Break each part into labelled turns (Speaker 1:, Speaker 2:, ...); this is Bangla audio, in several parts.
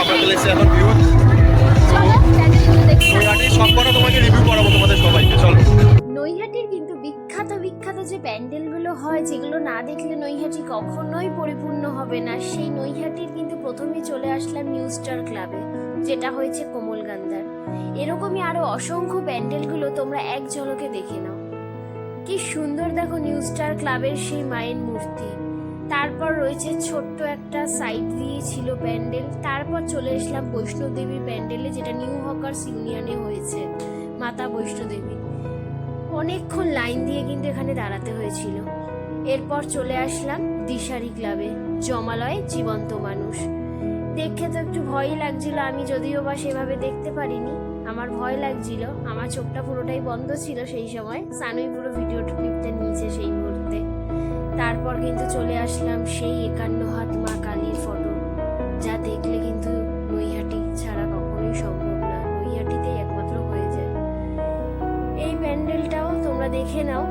Speaker 1: আমরা এখন ভিউ নৈহাটির
Speaker 2: কিন্তু বিখ্যাত বিখ্যাত যে প্যান্ডেলগুলো হয়, যেগুলো না দেখলে নৈহাটি কখনোই পরিপূর্ণ হবে না, সেই নৈহাটির কিন্তু প্রথমেই চলে আসলাম নিউ স্টার ক্লাবে, যেটা হয়েছে কোমলগান্ধার এরকমই আরও অসংখ্য প্যান্ডেলগুলো তোমরা এক ঝলকে দেখে নাও। কি সুন্দর দেখো নিউ স্টার ক্লাবের সেই মায়ের মূর্তি। তারপর রয়েছে ছোট্ট একটা সাইড দিয়ে ছিল প্যান্ডেল। তারপর চলে আসলাম বৈষ্ণোদেবীর প্যান্ডেলে, যেটা নিউ হকার্স ইউনিয়নে হয়েছে, মাতা বৈষ্ণোদেবী। অনেকক্ষণ লাইন দিয়ে কিন্তু এখানে দাঁড়াতে হয়েছিল। এরপর চলে আসলাম দিশারি ক্লাবে জমালয় জীবন্ত মানুষ। দেখে তো একটু ভয়ই লাগছিল, আমি যদিও বা সেভাবে দেখতে পারিনি। আমার ভয় লাগছিল, আমার চোখটা পুরোটাই বন্ধ ছিল সেই সময়। সানুই পুরো ভিডিও ক্লিপটা নিয়েছে সেই মুহূর্তে। তারপর কিন্তু চলে আসলাম সেই একান্ন হাত মা কালীর ফটো যা দেখলে কিন্তু নৈহাটি ছাড়া কখনোই সম্ভব না। নৈহাটিতেই একমাত্র হয়ে যায়। এই প্যান্ডেলটাও তোমরা দেখে নাও।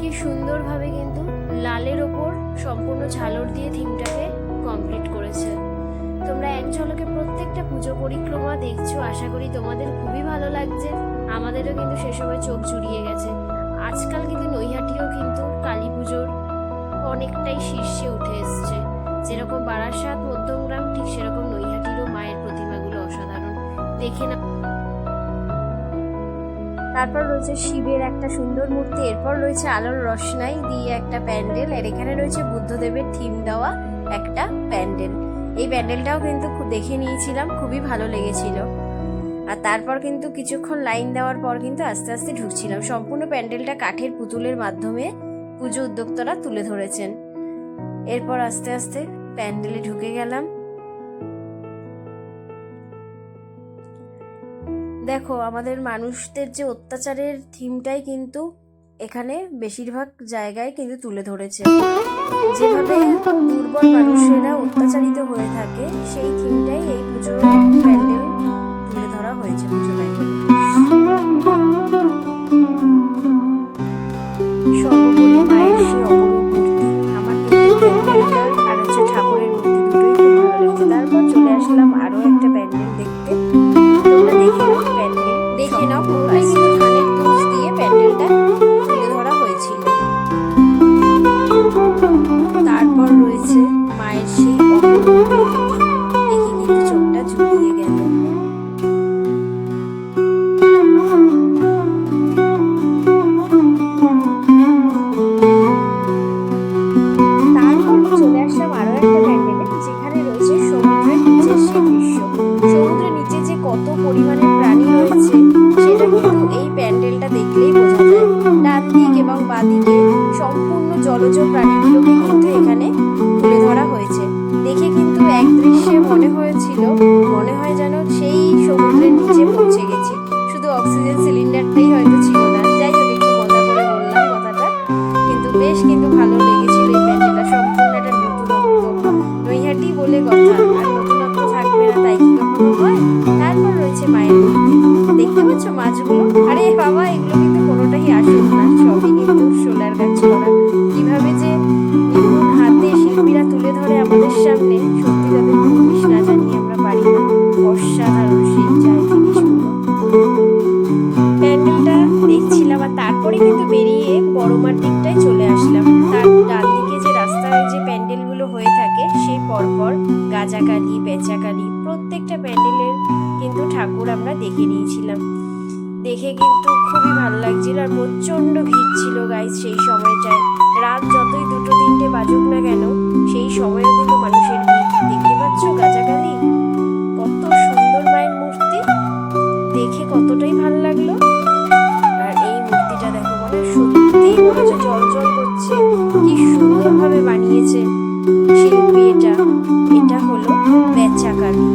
Speaker 2: কি সুন্দরভাবে কিন্তু লালের ওপর সম্পূর্ণ ঝালর দিয়ে থিমটাকে কমপ্লিট করেছে। তোমরা এক ঝলকে প্রত্যেকটা পুজো পরিক্রমা দেখছ। আশা করি তোমাদের খুবই ভালো লাগছে। আমাদেরও কিন্তু সে সময় চোখ জুড়িয়ে গেছে। বারাসাত, মধ্যমগ্রাম, ঠিক সেরকম নৈহাটিরও মায়ের প্রতিমাগুলো অসাধারণ। দেখে না তারপর রয়েছে শিবের একটা সুন্দর মূর্তি, এরপর রয়েছে আলোর রসনাই দিয়ে একটা প্যান্ডেল, আর এখানে রয়েছে বুদ্ধদেবের থিম দেওয়া একটা প্যান্ডেল। এই প্যান্ডেলটাও কিন্তু দেখে নিয়েছিলাম, খুবই ভালো লেগেছিল। আর তারপর কিন্তু কিছুক্ষণ লাইন দেওয়ার পর কিন্তু আস্তে আস্তে ঢুকছিলাম। সম্পূর্ণ প্যান্ডেলটা কাঠের পুতুলের মাধ্যমে পুজো উদ্যোক্তারা তুলে ধরেছেন। এরপর আস্তে আস্তে প্যান্ডেলে ঢুকে গেলাম। দেখো, আমাদের মানুষদের যে অত্যাচারের থিমটাই কিন্তু এখানে বেশিরভাগ জায়গায় কিন্তু তুলে ধরেছে। যেভাবে দুর্বল মানুষেরা অত্যাচারিত হয়ে থাকে, সেই থিমটাই এই পুজোর আসলাম আরও একটা প্যান্ডেল সমুদ্রের নিচে যে কত পরিমাণে প্রাণী রয়েছে, সেটা কিন্তু এই প্যান্ডেলটা দেখলেই বোঝা যায়। ডান দিক এবং বাদিকে সম্পূর্ণ জলজ প্রাণীগুলোকে কিন্তু এখানে তুলে ধরা হয়েছে। দেখে কিন্তু এক দৃশ্যে মনে হয়েছিল, মনে হয় তারপর রয়েছে মায়ের দেখতে পাচ্ছ মাছগুলো? আরে বাবা, এগুলো কিন্তু কোনোটাই আসল না। সবই কিন্তু সোলার গাছ করা। কীভাবে যে নিপুণ হাতে শিল্পীরা তুলে ধরে আমাদের সামনে, সত্যি তাদের পুলিশ না জানিয়ে আমরা পারি না। অসাধারণ সেই প্যান্ডেলটা দেখছিলাম আর তারপরে কিন্তু বেরিয়ে বড়মার দিকটায় চলে আসলাম। তার ডান দিকে যে রাস্তায় যে প্যান্ডেলগুলো হয়ে থাকে, সেই পরপর গাজাকালি বেচাকালি প্যান্ডেলের কিন্তু ঠাকুর আমরা দেখে নিয়েছিলাম। দেখে কিন্তু খুবই ভালো লাগছিল আর প্রচণ্ড ভিড় ছিল গাইজ সেই সময়টায়। রাত যতই দুটো তিনটে বাজুক না কেন, সেই সময়ও কিন্তু মানুষের দেখতে পাচ্ছ গাজাকালি কত সুন্দর মায়ের মূর্তি। দেখে কতটাই ভালো লাগল। আর এই মূর্তিটা দেখো মানে সত্যি মনে হচ্ছে জল জল করছে। কি সুন্দরভাবে বানিয়েছে শিল্পী এটা এটা হলো বেচাকালি।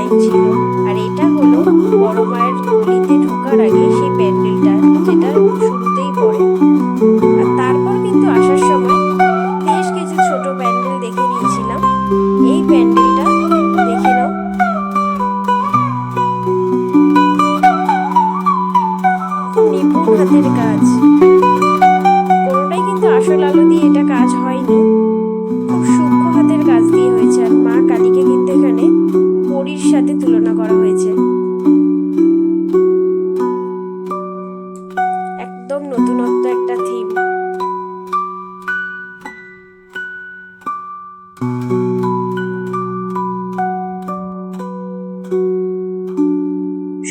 Speaker 2: লাইন ছিল। আর এটা হলো বড় মায়ের গলিতে ঢোকার আগে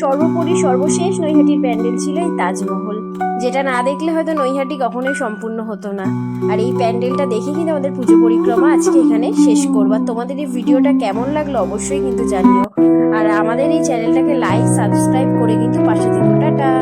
Speaker 2: সর্বোপরি সর্বশেষ নৈহাটির প্যান্ডেল ছিল এই তাজমহল। যেটা না দেখলে হয়তো নৈহাটি কখনোই সম্পূর্ণ হতো না। আর এই প্যান্ডেলটা দেখে কিন্তু আমাদের পুজো পরিক্রমা আজকে এখানে শেষ করব? আর তোমাদের এই ভিডিওটা কেমন লাগল অবশ্যই কিন্তু জানিও। আর আমাদের এই চ্যানেলটাকে লাইক সাবস্ক্রাইব করে কিন্তু পাশে থেকে। টাটা!